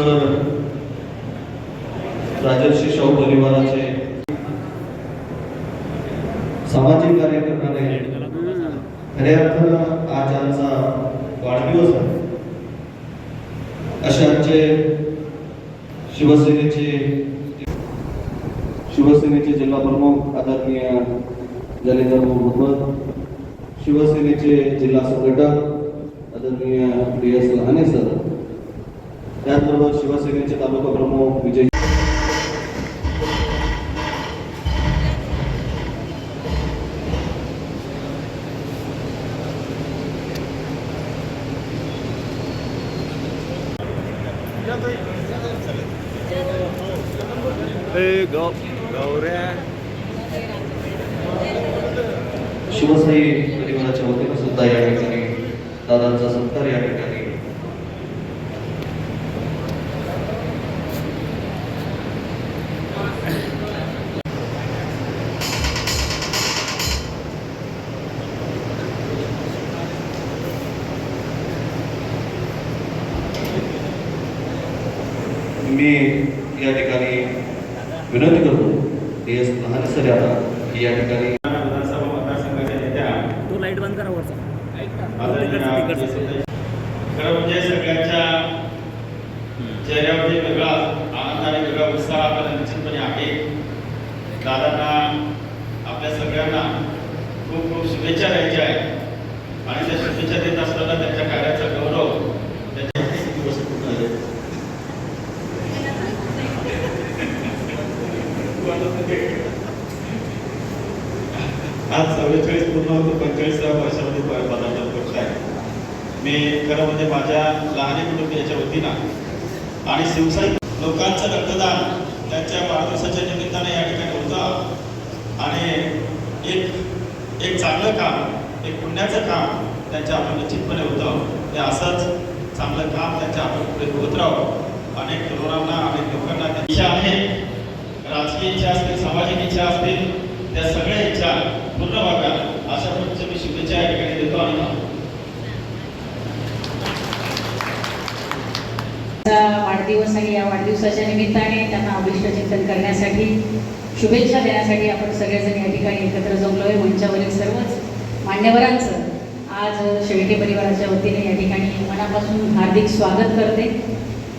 तर राजर्षी शाहू परिवाराचे सामाजिक कार्य करणारे खऱ्या अर्थानं आज आमचा वाढदिवस आहे. असे आमचे शिवसेनेचे शिवसेनेचे जिल्हा प्रमुख आदरणीय जलेंद्र मोहम्मद शिवसेनेचे जिल्हा संघटक आदरणीय डी एस लहाने सर त्याचबरोबर शिवसेनेचे तालुका प्रमुख विजय शिवसाई परिवाराच्या वतीनं सुद्धा या ठिकाणी दादांचा सत्कार या ठिकाणी मी या ठिकाणी विनंती करतो एस लहान सर आता या ठिकाणी विधानसभा मतदारसंघाच्या नेत्या तो लाइट बंद करा वरचा. खरं म्हणजे सगळ्यांच्या चेहऱ्यावरती वेगळा आनंद आणि वेगळा उत्साह आपल्याला निश्चितपणे आहे. दादांना आपल्या सगळ्यांना खूप खूप शुभेच्छा द्यायच्या आहेत आणि त्या शुभेच्छा देत असताना त्यांच्या कार्याचा गौरव त्यांच्या किती वर्ष पूर्ण झाले? आज चव्वेचाळीस पूर्ण होतो पंचेचाळीसाव्या वर्षामध्ये पदार्पण करत आहे. मी खरं म्हणजे माझ्या लहानी कुटुंबियाच्या वतीनं आणि शिवसाई लोकांचं रक्तदान त्यांच्या वाढदिवसाच्या निमित्ताने या ठिकाणी होतं. आणि एक एक चांगलं काम एक पुण्याचं काम त्यांच्या आपण निश्चितपणे होतं. ते असंच चांगलं काम त्यांच्या आपण पुढे होत राहू. अनेक तरुणांना अनेक लोकांना इच्छा आहे. राजकीय इच्छा असतील सामाजिक इच्छा असतील त्या सगळ्या इच्छा पूर्ण व्हाव्या अशा पद्धतीच्या मी शुभेच्छा या ठिकाणी देतो आणि वाढदिवस आहे या वाढदिवसाच्या निमित्ताने त्यांना अभिष्ट चिंतन करण्यासाठी शुभेच्छा देण्यासाठी आपण सगळेजण या ठिकाणी एकत्र जमलोय. मंचावरील सर्वच मान्यवरांचं आज शेळके परिवाराच्या वतीने या ठिकाणी मनापासून हार्दिक स्वागत करते.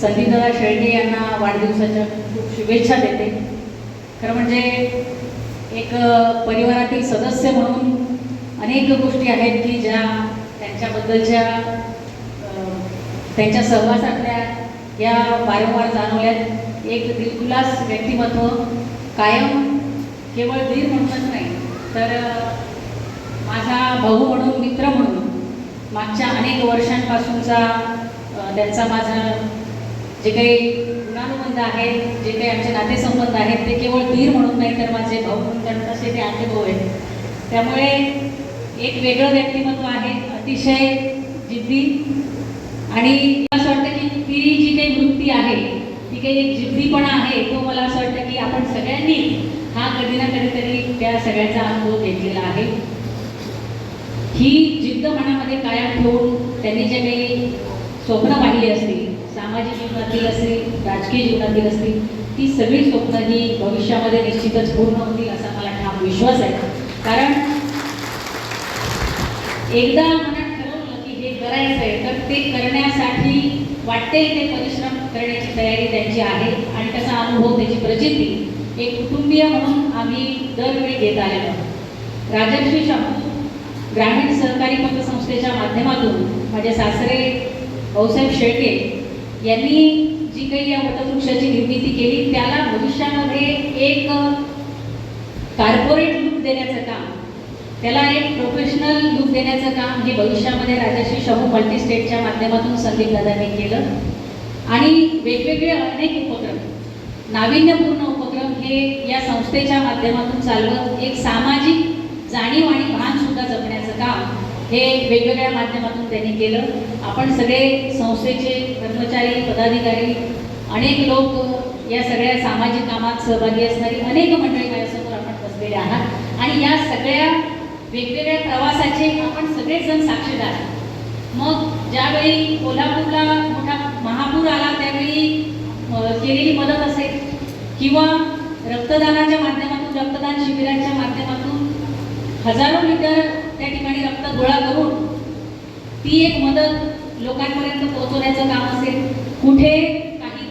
संदीपदादा शेळके यांना वाढदिवसाच्या खूप शुभेच्छा देते. खरं म्हणजे एक परिवारातील सदस्य म्हणून अनेक गोष्टी आहेत की ज्या त्यांच्याबद्दलच्या त्यांच्या सहवासातल्या या वारंवार जाणवल्यात. एक दिलखुलास व्यक्तिमत्व कायम केवळ धीर म्हणूनच नाही तर माझा भाऊ म्हणून मित्र म्हणून मागच्या अनेक वर्षांपासूनचा त्यांचा माझा जे काही गुणानुबंध आहेत जे काही आमचे नातेसंबंध आहेत ते केवळ धीर म्हणून नाही तर माझे भाऊ म्हणून तर तसे ते आमचे भाऊ आहेत. त्यामुळे एक वेगळं व्यक्तिमत्व आहे अतिशय जिद्दी. आणि असं वाटतं की ती जी काही वृत्ती आहे ती काही एक जिद्दीपणा आहे तो मला असं वाटतं की आपण सगळ्यांनी हा कधी ना कधीतरी त्या सगळ्याचा अनुभव घेतलेला आहे. ही जिद्द मनामध्ये कायम ठेवून त्यांनी जे काही स्वप्न पाहिली असतील सामाजिक जीवनातील असतील राजकीय जीवनातील असतील ती सगळी स्वप्न ही भविष्यामध्ये निश्चितच पूर्ण होतील असा मला ठाम विश्वास आहे. कारण एकदा मनात ठरवलं की हे करायचं आहे तर ते करण्यासाठी वाटते ते परिश्रम करण्याची तयारी त्यांची आहे आणि त्याचा अनुभव त्याची प्रचिती एक कुटुंबीय म्हणून आम्ही दरवेळी घेत आलेलो आहोत. राजर्षी शाहू ग्रामीण सहकारी पतसंस्थेच्या माध्यमातून माझे सासरे भाऊसाहेब शेळके यांनी जी काही या वटवृक्षाची निर्मिती केली त्याला भविष्यामध्ये एक कार्पोरेट लुक देण्याचं काम त्याला एक प्रोफेशनल लुक देण्याचं काम हे भविष्यामध्ये राजश्री शाहू मल्टी स्टेटच्या माध्यमातून संदीप दादांनी केलं. आणि वेगवेगळे अनेक उपक्रम नाविन्यपूर्ण उपक्रम हे या संस्थेच्या माध्यमातून चालवत एक सामाजिक जाणीव आणि भान सुद्धा जपण्याचं काम हे वेगवेगळ्या माध्यमातून त्यांनी केलं. आपण सगळे संस्थेचे कर्मचारी पदाधिकारी अनेक लोक या सगळ्या सामाजिक कामात सहभागी असणारी अनेक मंडळी माझ्यासमोर आपण बसलेले आहात. आणि या सगळ्या वेगवेगळ्या प्रवासाचे आपण सगळेजण साक्षीदार. मग ज्यावेळी कोल्हापूरला मोठा महापूर आला त्यावेळी केलेली मदत असेल किंवा रक्तदानाच्या माध्यमातून रक्तदान शिबिराच्या माध्यमातून हजारो लिटर त्या ठिकाणी रक्त गोळा करून ती एक मदत लोकांपर्यंत पोहोचवण्याचं काम असेल. कुठे काही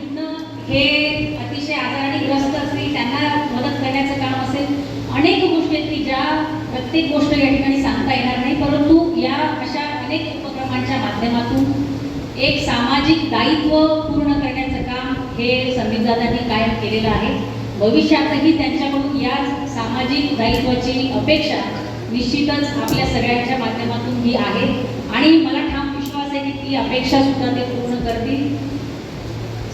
हे अतिशय आजाराने ग्रस्त असतील त्यांना मदत करण्याचं काम असेल. अनेक गोष्टी आहेत की ज्या प्रत्येक गोष्ट या ठिकाणी सांगता येणार नाही परंतु या अशा अनेक उपक्रमांच्या माध्यमातून एक सामाजिक दायित्व पूर्ण करण्याचं काम हे संदीपदादांनी कायम केलेलं आहे. भविष्यातही त्यांच्याकडून या सामाजिक दायित्वाची अपेक्षा निश्चितच आपल्या सगळ्यांच्या माध्यमातून ही आहे. आणि मला ठाम विश्वास आहे की ती अपेक्षा सुद्धा ते पूर्ण करतील.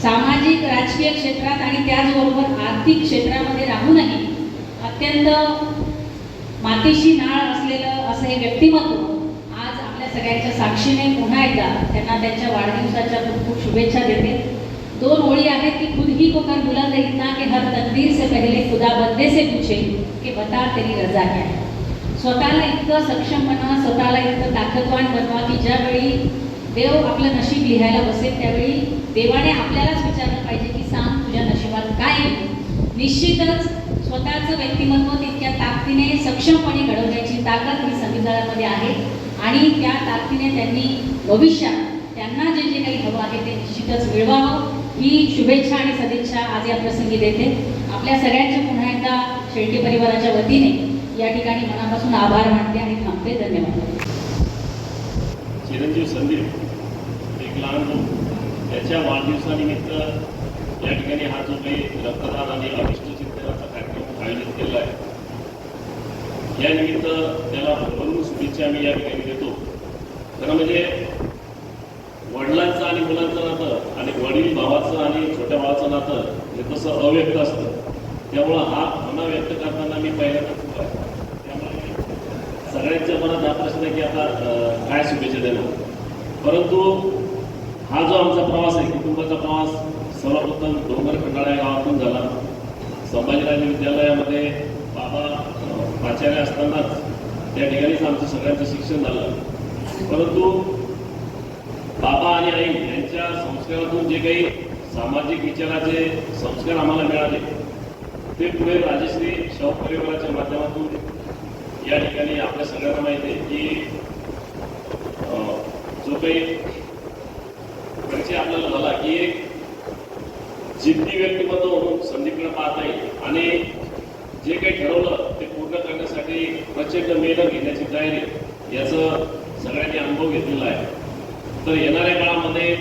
सामाजिक राजकीय क्षेत्रात आणि त्याचबरोबर आर्थिक क्षेत्रामध्ये राहूनही अत्यंत मातीशी नाळ असलेलं असं हे व्यक्तिमत्व आज आपल्या सगळ्यांच्या साक्षीने पुन्हा एकदा त्यांना त्यांच्या वाढदिवसाच्या खूप खूप शुभेच्छा देते. दोन ओळी आहेत की खुद ही को कर बुलंद इतना कि हर तकदीर से पहले खुदा बंदे से पूछे की बता तेरी रजा क्या है. स्वतःला इतकं सक्षम बनवा स्वतःला इतकं ताकदवान बनवा की ज्यावेळी देव आपलं नशीब लिहायला बसेल त्यावेळी देवाने आपल्यालाच विचारलं पाहिजे की सांग तुझ्या नशिबात काय आहे. निश्चितच स्वतःचं व्यक्तिमत्व तितक्या ताकदीने सक्षमपणे घडवण्याची ताकद ही संविधानामध्ये आहे. आणि त्या ताकदीने त्यांनी भविष्यात त्यांना जे जे काही हवं आहे ते निश्चितच मिळवावं. ही शुभेच्छा आणि सदिच्छा आज या प्रसंगी देते. आपल्या सगळ्यांच्या पुन्हा एकदा शेळके परिवाराच्या वतीने या ठिकाणी मनापासून आभार मानते आणि थांबते. धन्यवाद. चिरंजीव संदीप एक लहान त्याच्या वाढदिवसानिमित्त या ठिकाणी हा जो काही रक्तदान आणि अभिष्ट आयोजित केलेला आहे. या निमित्त त्याला भरभरून शुभेच्छा मी या ठिकाणी देतो. खरं म्हणजे वडिलांचं आणि मुलांचं नातं आणि वडील भावाचं आणि छोट्या भावाचं नातं हे तसं अव्यक्त असतं. त्यामुळं हा भावना व्यक्त करताना मी पहिल्यांदा चुकलो आहे. त्यामुळे सगळ्यांच्या मनात हा प्रश्न आहे की आता काय शुभेच्छा देणार? परंतु हा जो आमचा प्रवास आहे कुटुंबाचा प्रवास सर्वप्रथम डोंगर खंडाळा या गावातून झाला. संभाजीराजे विद्यालयामध्ये बाबा प्राचार्य असतानाच त्या ठिकाणीच आमचं सगळ्यांचं शिक्षण झालं. परंतु बाबा आणि आई यांच्या संस्कारातून जे काही सामाजिक विचाराचे संस्कार आम्हाला मिळाले ते पुढे राजश्री शाहू परिवाराच्या माध्यमातून या ठिकाणी आपल्या सगळ्यांना माहिती आहे की जो काही परिचय आपल्याला झाला की एक जिद्दी व्यक्तिमत्व म्हणून संदीपला पाहता येईल. आणि जे काही ठरवलं ते पूर्ण करण्यासाठी प्रचंड मेहनत घेण्याची तयारी याचं सगळ्यांनी अनुभव घेतलेला आहे. तर येणाऱ्या काळामध्ये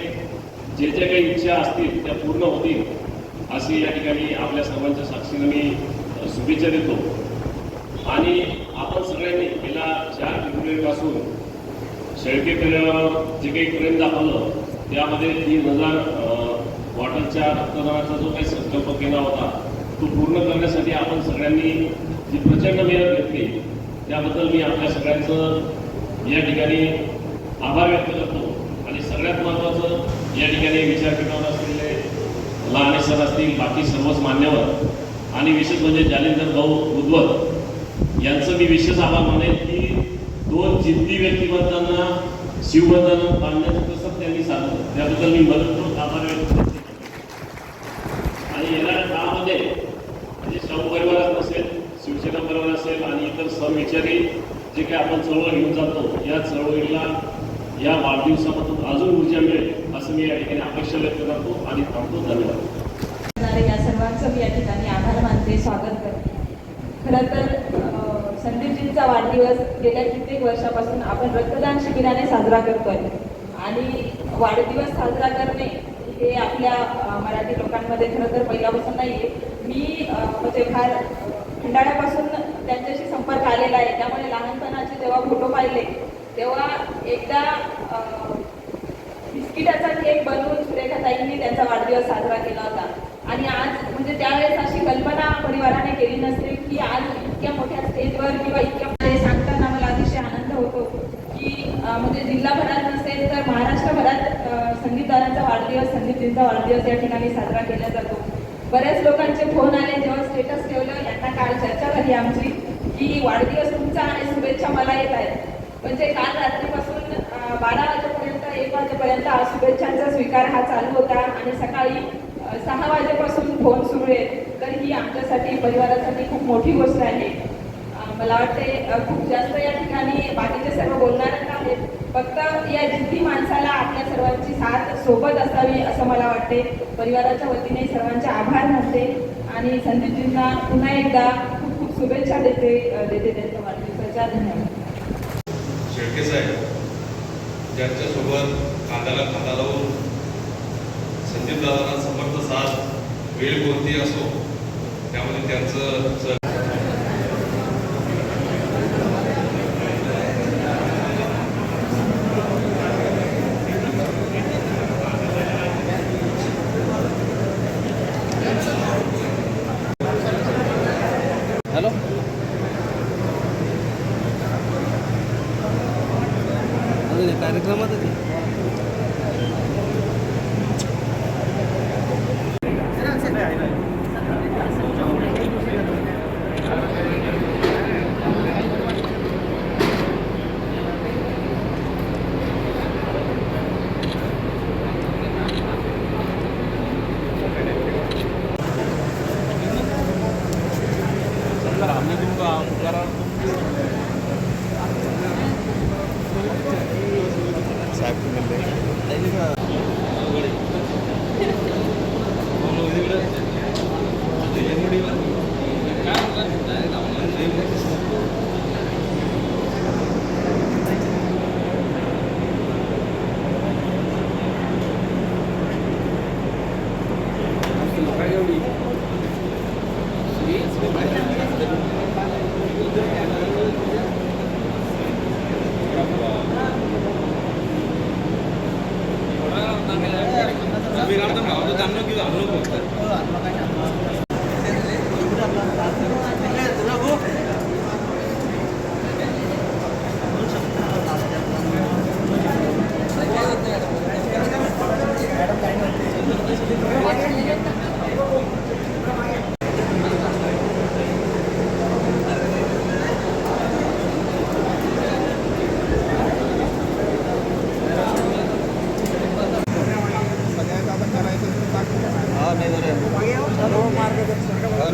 जे जे काही इच्छा असतील त्या पूर्ण होतील अशी या ठिकाणी आपल्या सर्वांच्या साक्षीने मी शुभेच्छा देतो. आणि आपण सगळ्यांनी गेल्या चार फेब्रुवारीपासून शेळके जे काही प्रेम दाखवलं त्यामध्ये तीन हजार रक्तदानाचा जो काही संकल्प केला होता तो पूर्ण करण्यासाठी आपण सगळ्यांनी जी प्रचंड मेहनत घेतली त्याबद्दल मी आपल्या सगळ्यांचं या ठिकाणी आभार व्यक्त करतो. आणि सगळ्यात महत्त्वाचं या ठिकाणी विचारपीठावर असलेले लहाने सर असतील बाकी सर्वच मान्यवर आणि विशेष म्हणजे जालिंदर भाऊ उद्वत यांचं मी विशेष आभार मानेन की दोन जिद्दी व्यक्तिमत्वांना शिवबंधन बांधण्याचं कसं त्यांनी साधलं. त्याबद्दल मी मनपूर्वक आभार व्यक्त करतो. आणि येणाऱ्या काळामध्ये म्हणजे शाहू परिवारात नसेल शिवसेना परिवार असेल आणि इतर समविचारी जे काही आपण चळवळ घेऊन जातो या चळवळीला या वाढदिवसामधून अजून ऊर्जा मिळेल असं मी या ठिकाणी अपेक्षा व्यक्त करतो आणि थांबतो. धन्यवाद. या सर्वांचं मी या ठिकाणी आभार मानते स्वागत करते. खरं तर संदीपजींचा वाढदिवस गेल्या कित्येक वर्षापासून आपण रक्तदान शिबिराने साजरा करतोय. आणि वाढदिवस साजरा करणे हे आपल्या मराठी लोकांमध्ये खरं तर पहिल्यापासून नाही आहे मी म्हणजे फार खंडाळ्यापासून त्यांच्याशी संपर्क आलेला आहे त्यामुळे लहानपणाचे जेव्हा फोटो पाहिले तेव्हा एकदा बिस्किटाचा केक बनवून सुरेखाताईंनी त्यांचा वाढदिवस साजरा केला होता. आणि आज म्हणजे त्यावेळेस अशी कल्पना परिवाराने केली नसते की आज इतक्या मोठ्या स्टेजवर किंवा इतक्या सांगताना मला अतिशय आनंद होतो की म्हणजे जिल्हाभरात नसेल तर महाराष्ट्रभरात अं, संगीतदारांचा वाढदिवस संदीपजींचा वाढदिवस या ठिकाणी साजरा केला जातो. बऱ्याच लोकांचे फोन आले जेव्हा स्टेटस ठेवलं यांना काल चर्चा झाली आमची की वाढदिवस तुमचा आणि शुभेच्छा मला येत आहेत. म्हणजे काल रात्रीपासून बारा वाजेपर्यंत एक वाजेपर्यंत हा शुभेच्छांचा स्वीकार हा चालू होता आणि सकाळी सहा वाजेपासून फोन सुरू आहे. तर ही आमच्यासाठी परिवारासाठी खूप मोठी गोष्ट आहे. मला वाटते खूप जास्त या ठिकाणी बाकीचे सर्व बोलणार आहेत फक्त या जिद्दी माणसाला आपल्या सर्वांची साथ सोबत असावी असं मला वाटते. परिवाराच्या वतीने सर्वांचे आभार मानते आणि संदीपजींना पुन्हा एकदा खूप खूप शुभेच्छा देते देते त्यांच्या वाढदिवसाच्या धन्यवाद शेळके साहेब ज्यांच्यासोबत खांद्याला खांदा लावून संदीप दादांना समर्थ साथ वेळ कोणती असो त्यामध्ये त्यांचं വിരാടത്തം അത് തന്നെ ഇത് അനുഭവം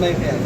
नाही या